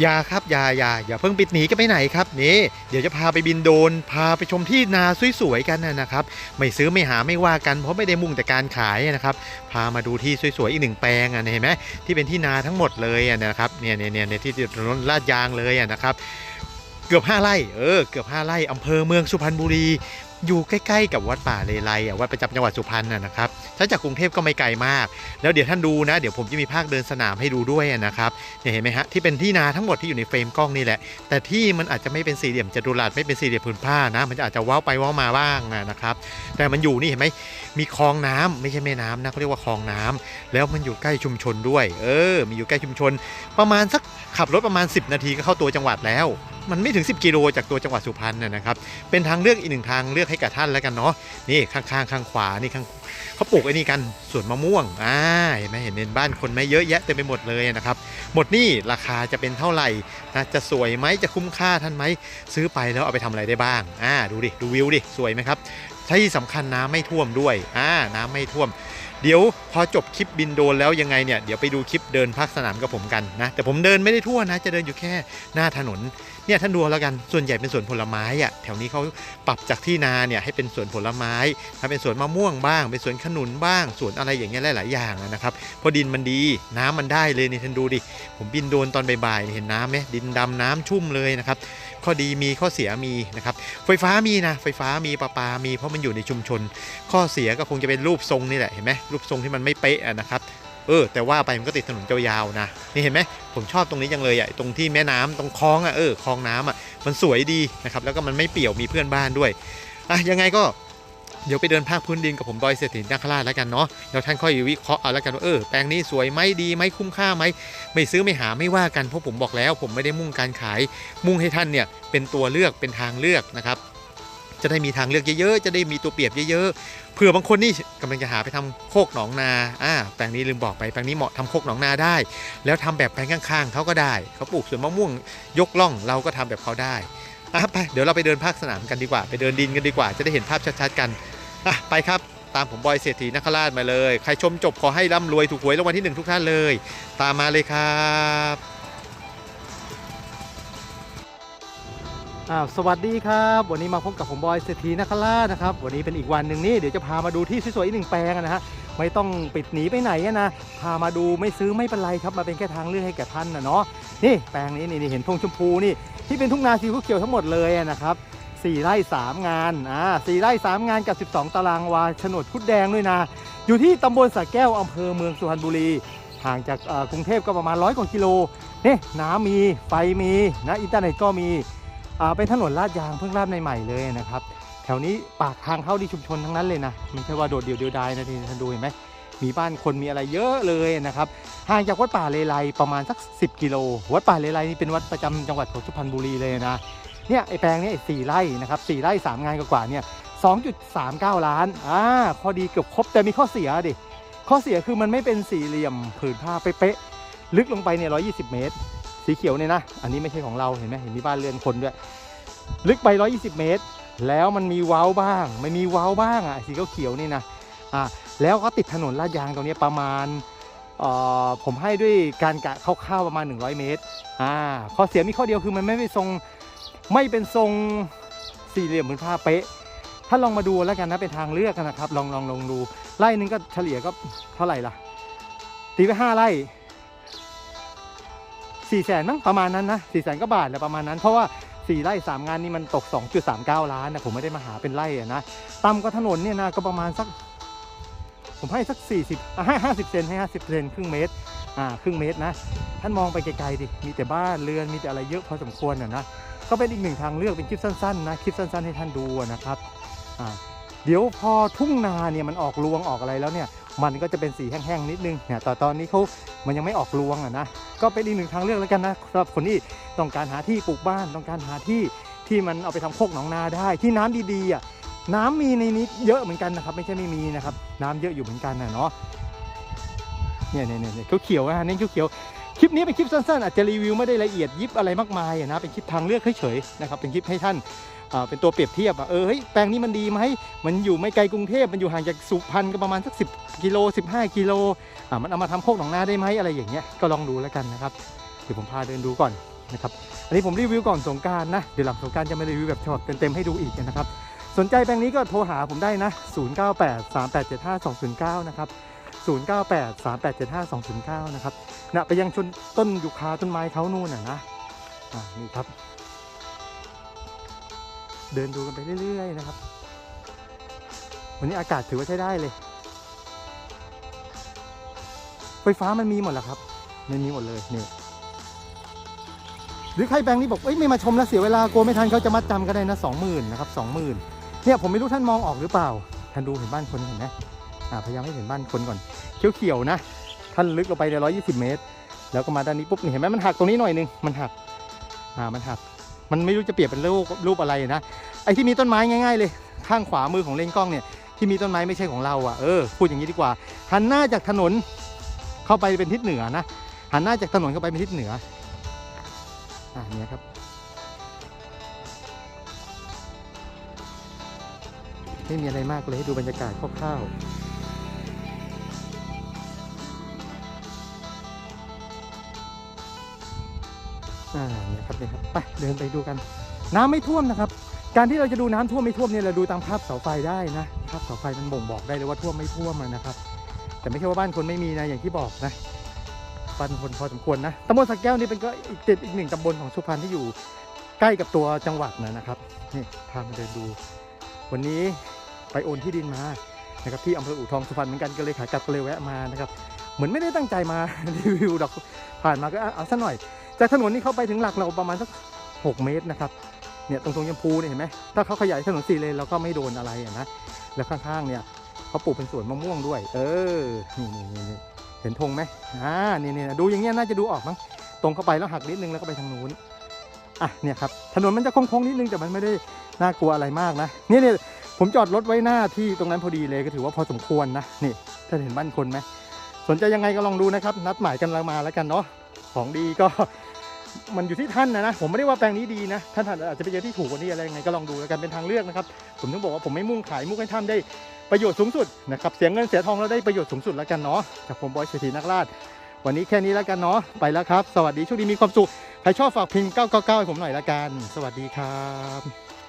อย่าครับอย่าอย่าอย่าเพิ่งปิดหนีกันไปไหนครับนี่เดี๋ยวจะพาไปบินโดน พาไปชมที่นาสวยๆกันนะครับ ไม่ซื้อไม่หาไม่ว่ากันเพราะไม่ได้มุ่งแต่การขายนะครับ พามาดูที่สวยๆอีกหนึ่งแปลงอะเห็นไหมที่เป็นที่นาทั้งหมดเลยอะนะครับเนี่ยเนี่ยเนี่ยเนี่ยที่ถนนลาดยางเลยอะนะครับ เกือบ5ไร่เออเกือบ5ไร่อำเภอเมืองสุพรรณบุรี อยู่ใกล้ๆกับวัดป่าเลไลอะวัดประจำจังหวัดสุพรรณนะครับถ้าจากกรุงเทพก็ไม่ไกลมาก แล้วเดี๋ยวท่านดูนะ เดี๋ยวผมจะมีภาคเดินสนามให้ดูด้วยนะครับเนี่ยเห็นไหมฮะที่เป็นที่นาทั้งหมดที่อยู่ในเฟรมกล้องนี่แหละ แต่ที่มันอาจจะไม่เป็นสี่เหลี่ยมจัตุรัสไม่เป็นสี่เหลี่ยมผืนผ้านะ มันอาจจะว้าวไปว้าวมาบ้างนะครับ แต่มันอยู่นี่เห็นไหมมีคลองน้ำไม่ใช่แม่น้ำนะเขาเรียกว่าคลองน้ำแล้วมันอยู่ใกล้ชุมชนด้วย เออ มีอยู่ใกล้ชุมชน ประมาณสักขับรถประมาณ 10 นาทีก็เข้าตัวจังหวัดแล้ว มันไม่ถึง 10 กิโลจากตัวจังหวัดสุพรรณนะนะครับ เป็นทางเลือกอีกหนึ่งทางเลือกให้กับท่านแล้วกันเนาะ นี่ข้างๆข้างขวา นี่ข้างเขาปลูกไอ้นี่กันสวนมะม่วง อ่า เห็นไหมเห็นในบ้านคนไหมเยอะแยะเต็มไปหมดเลยนะครับ หมดนี่ราคาจะเป็นเท่าไหร่นะจะสวยไหมจะคุ้มค่าท่านไหมซื้อไปแล้วเอาไปทำอะไรได้บ้าง อ่า ดูดิ ดูวิวดิ สวยไหมครับที่สำคัญน้ำไม่ท่วมด้วย อ่า น้ำไม่ท่วมเดี๋ยวพอจบคลิปบินโดรนแล้วยังไงเนี่ยเดี๋ยวไปดูคลิปเดินภาคสนามกับผมกันนะแต่ผมเดินไม่ได้ทั่วนะ จะเดินอยู่แค่หน้าถนนเนี่ยท่านดูแล้วกันส่วนใหญ่เป็นสวนผลไม้อะแถวนี้เขาปรับจากที่นาเนี่ยให้เป็นสวนผลไม้ถ้าเป็นสวนมะม่วงบ้าง เป็นสวนขนุนบ้างสวนอะไรอย่างเงี้ยหลายๆอย่างนะครับพราะดินมันดีน้ำมันได้เลยนี่ท่านดูดิผมบินโดนตอนบ่ายๆเห็นน้ำไหมดินดำน้ำชุ่มเลยนะครับข้อดีมีข้อเสียมีนะครับไฟฟ้ามีนะไฟฟ้ามีประปามีเพราะมันอยู่ในชุมชน ข้อเสียก็คงจะเป็นรูปทรงนี่แหละเห็นไหมรูปทรงที่มันไม่เป๊ะนะครับ เออแต่ว่าไปมันก็ติดถนนยาวๆนะนี่เห็นไหมผมชอบตรงนี้จังเลยอะตรงที่แม่น้ำตรงคลองอะเออคลองน้ำอะมันสวยดีนะครับแล้วก็มันไม่เปี่ยวมีเพื่อนบ้านด้วยอะยังไงก็เดี๋ยวไปเดินภาคพื้นดินกับผมดอยเศรษฐีนาคราชแล้วกันเนาะแล้วท่านค่อยวิเคราะห์เอาแล้วกันว่าเออแปลงนี้สวยไหมดีไหมคุ้มค่าไหมไม่ซื้อไม่หาไม่ว่ากันเพราะผมบอกแล้ว ผมไม่ได้มุ่งการขายมุ่งให้ท่านเนี่ยเป็นตัวเลือกเป็นทางเลือกนะครับ จะได้มีทางเลือกเยอะๆ จะได้มีตัวเปรียบเยอะๆ เผื่อบางคนนี่กำลังจะหาไปทำโคกหนองนา อ่า แปลงนี้ลืมบอกไป แปลงนี้เหมาะทำโคกหนองนาได้ แล้วทำแบบแปลงข้างๆเขาก็ได้ เขาปลูกสวนมะม่วงยกล่อง เราก็ทำแบบเขาได้อะไป เดี๋ยวเราไปเดินภาคสนามกันดีกว่า ไปเดินดินกันดีกว่า จะได้เห็นภาพชัดๆกันอะไปครับตามผมบอยเศรษฐีนคราชมาเลย ใครชมจบขอให้ร่ำรวยถูกหวยรางวัลที่หนึ่งทุกท่านเลย ตามมาเลยครับ สวัสดีครับ วันนี้มาพบกับผมบอยเศรษฐีนคราชนะครับ วันนี้เป็นอีกวันหนึ่งนี่เดี๋ยวจะพามาดูที่สวยๆอีกหนึ่งแปลงนะฮะไม่ต้องปิดหนีไปไหนนะพามาดูไม่ซื้อไม่เป็นไรครับมาเป็นแค่ทางเลือกให้แก่ท่านนะเนาะนี่แปลงนี้นี่นเห็นพงชมพูนี่ที่เป็นทุ่งนาสีเขียวทั้งหมดเลยนะครับสี่ไร่สามงานอ่าสี่ไร่สามงานกับ 12 ตารางวาโฉนดคุดแดงด้วยนะ อยู่ที่ตำบลสระแก้วอำเภอเมืองสุพรรณบุรีห่างจากกรุงเทพก็ประมาณร้อยกว่ากิโลนี่น้ำมีไฟมีนะอินเทอร์เน็ตก็มี เป็นถนนลาดยางเพิ่งลาดใหม่ๆเลยนะครับ แถวนี้ปากทางเข้าที่ชุมชนทั้งนั้นเลยนะไม่ใช่ว่าโดดเดี่ยวเดียวดายนะทีท่านดูเห็นไหมมีบ้านคนมีอะไรเยอะเลยนะครับห่างจากวัดป่าเลไลประมาณสัก 10 กิโล วัดป่าเลไลนี่เป็นวัดประจำจังหวัดของสุพรรณบุรีเลยนะเนี่ยไอแปลงเนี้สี่ไร่นะครับสี่ไร่สามงานกว่าเนี่ย2.39 ล้าน อ่า ข้อดีเกือบครบ แต่มีข้อเสียดิ ข้อเสียคือมันไม่เป็นสี่เหลี่ยมผืนผ้าเป๊ะๆ ลึกลงไปเนี่ย120 เมตร สีเขียวเนี่ยนะ อันนี้ไม่ใช่ของเราเห็นไหมเห็นมีบ้านเรือนคนด้วย ลึกไป 120 เมตร แล้วมันมีเว้าบ้างไม่มีเว้าบ้างอะสีเขียวนี่นะอ่าแล้วก็ติดถนนลาดยางตรงนี้ประมาณผมให้ด้วยการกะคร่าวๆประมาณ 100 เมตรอ่าข้อเสียมีข้อเดียวคือมันไม่เป็นทรงไม่เป็นทรงสี่เหลี่ยมเหมือนผ้าเป๊ะ ถ้าลองมาดูแล้วกันนะเป็นทางเลือกนะครับ ลองลองลองดูไร่หนึงก็เฉลี่ยก็เท่าไหร่ล่ะตีไปห้าไร่ สี่แสนมั้งประมาณนั้นนะสี่แสนก็บาทแหละประมาณนั้น เพราะว่าสี่ไร่สามงานนี่มันตก 2.39 ล้านนะผมไม่ได้มาหาเป็นไร่อะนะต่ำกว่าถนนเนี่ยนะก็ประมาณสัก ผมให้สัก 40อะให้50 เซนให้ 50 เซนครึ่งเมตรอ่าครึ่งเมตรนะ ท่านมองไปไกลๆดิมีแต่บ้านเรือนมีแต่อะไรเยอะพอสมควรอะนะก็เป็นอีกหนึ่งทางเลือกเป็นคลิปสั้นๆนะคลิปสั้นๆให้ท่านดูนะครับอ่า เดี๋ยวพอทุ่งนาเนี่ยมันออกรวงออกอะไรแล้วเนี่ยมันก็จะเป็นสีแห้งๆนิดนึงเนี่ยแต่ตอนนี้เขามันยังไม่ออกรวงอะนะก็เป็นอีกหนึ่งทางเลือกแล้วกันนะสำหรับคนที่ต้องการหาที่ปลูกบ้าน ต้องการหาที่ที่มันเอาไปทำโคกหนองนาได้ ที่น้ำดีๆอะน้ำมีในนี้เยอะเหมือนกันนะครับ ไม่ใช่ไม่มีนะครับ น้ำเยอะอยู่เหมือนกันนะเนาะเนี่ยเนี่ยเนี่ยเขียวๆนะเน้นเขียวๆคลิปนี้เป็นคลิปสั้นๆอาจจะรีวิวไม่ได้ละเอียดยิบอะไรมากมายอะนะเป็นคลิปทางเลือกเฉยๆนะครับเป็นคลิปให้ท่าน เป็นตัวเปรียบเทียบอะเออเฮ้ยแปลงนี้มันดีไหมมันอยู่ไม่ไกลกรุงเทพมันอยู่ห่างจากสุพรรณก็ประมาณสัก 10กิโล15กิโลอะมันเอามาทำโคกหนองนาได้ไหมอะไรอย่างเงี้ยก็ลองดูแล้วกันนะครับเดี๋ยวผมพาเดินดูก่อนนะครับอันนี้ผมรีวิวก่อนสงการนะเดี๋ยวหลังสงการจะมารีวิวแบบช็อตเต็มๆให้ดูอีกนะครับสนใจแปลงนี้ก็โทรหาผมได้นะ 0983875209 นะครับ 0983875209 นะครับนะไปยังชนต้นยูคาต้นไม้เขานู่นน่ะนะ อ่า นี่ครับ เดินดูกันไปเรื่อย ๆ นะครับ วันนี้อากาศถือว่าใช้ได้เลย ไฟฟ้ามันมีหมดแล้วครับ มันมีหมดเลยนี่หรือใครแปลงนี้บอกเอ้ยไม่มาชมแล้วเสียเวลากลัวไม่ทันเขาจะมัดจำก็ได้นะสองหมื่นนะครับสองหมื่นเนี่ยผมไม่รู้ท่านมองออกหรือเปล่า ท่านดูเห็นบ้านคนเห็นไหมอ่าพยายามให้เห็นบ้านคนก่อนเขียวๆนะ ท่านลึกลงไปในร้อยยี่สิบเมตร แล้วก็มาด้านนี้ปุ๊บเห็นไหมมันหักตรงนี้หน่อยนึงมันหักอ่ามันหัก มันไม่รู้จะเปรียบเป็นรูปรูปอะไรนะ ไอ้ที่มีต้นไม้ง่าย ๆ เลย ข้างขวามือของเลนกล้องเนี่ยที่มีต้นไม้ไม่ใช่ของเราอะเออพูดอย่างนี้ดีกว่าหันหน้าจากถนนเข้าไปเป็นทิศเหนือนะหันหน้าจากถนนเข้าไปเป็นทิศเหนืออ่าเนี่ยครับไม่มีอะไรมากเลยให้ดูบรรยากาศคร่าวๆ อ่าเนี่ยครับเนี่ยครับไปเดินไปดูกัน น้ำไม่ท่วมนะครับ การที่เราจะดูน้ำท่วมไม่ท่วมเนี่ยเราดูตามภาพเสาไฟได้นะภาพเสาไฟมันบ่งบอกได้เลยว่าท่วมไม่ท่วมนะครับ แต่ไม่ใช่ว่าบ้านคนไม่มีนะอย่างที่บอกนะบ้านคนพอสมควรนะตำบลสักแก้วนี่เป็นก็อีกเจ็ดอีกหนึ่งตำบลของสุพรรณที่อยู่ใกล้กับตัวจังหวัดนะนะครับนี่พามาเดินดู วันนี้ไปโอนที่ดินมานะครับที่อำเภออู่ทองสุพรรณเหมือนกันก็เลยขากลับก็เลยแวะมานะครับ เหมือนไม่ได้ตั้งใจมารีวิวดอกผ่านมาก็เอาซะหน่อย จากถนนนี้เข้าไปถึงหลักเราประมาณสักหกเมตรนะครับเนี่ยตรงตรงยมพูเนี่ยเห็นไหมถ้าเขาขยายถนนสี่เลนเราก็ไม่โดนอะไรนะแล้วข้างๆเนี่ยเขาปลูกเป็นสวนมะม่วงด้วย เออนี่นี่นี่เห็นธงไหมอ่านี่นี่ดูอย่างเงี้ยน่าจะดูออกมั้งตรงเข้าไปแล้วหักนิดนึงแล้วก็ไปทางนู้นอะเนี่ยครับถนนมันจะโค้งๆนิดนึงแต่มันไม่ได้น่ากลัวอะไรมากนะเนี่ยเนี่ยผมจอดรถไว้หน้าที่ตรงนั้นพอดีเลยก็ถือว่าพอสมควรนะนี่ถ้าเห็นบ้านคนไหมสนใจยังไงก็ลองดูนะครับ นัดหมายกันเรามาแล้วกันเนาะของดีก็ มันอยู่ที่ท่านนะนะผมไม่ได้ว่าแปลงนี้ดีนะท่านอาจจะไปเจอที่ถูกกว่านี้อะไรยังไงก็ลองดูแล้วกันเป็นทางเลือกนะครับผมต้องบอกว่าผมไม่มุ่งขายมุ่งให้ท่านได้ประโยชน์สูงสุดนะครับเสียเงินเสียทองเราได้ประโยชน์สูงสุดแล้วกันเนาะจากผมบอยเศรษฐีนักราชวันนี้แค่นี้แล้วกันเนาะไปแล้วครับ สวัสดีโชคดีมีความสุขใครชอบฝากพิมพ์999ให้ผมหน่อยละกัน สวัสดีครับ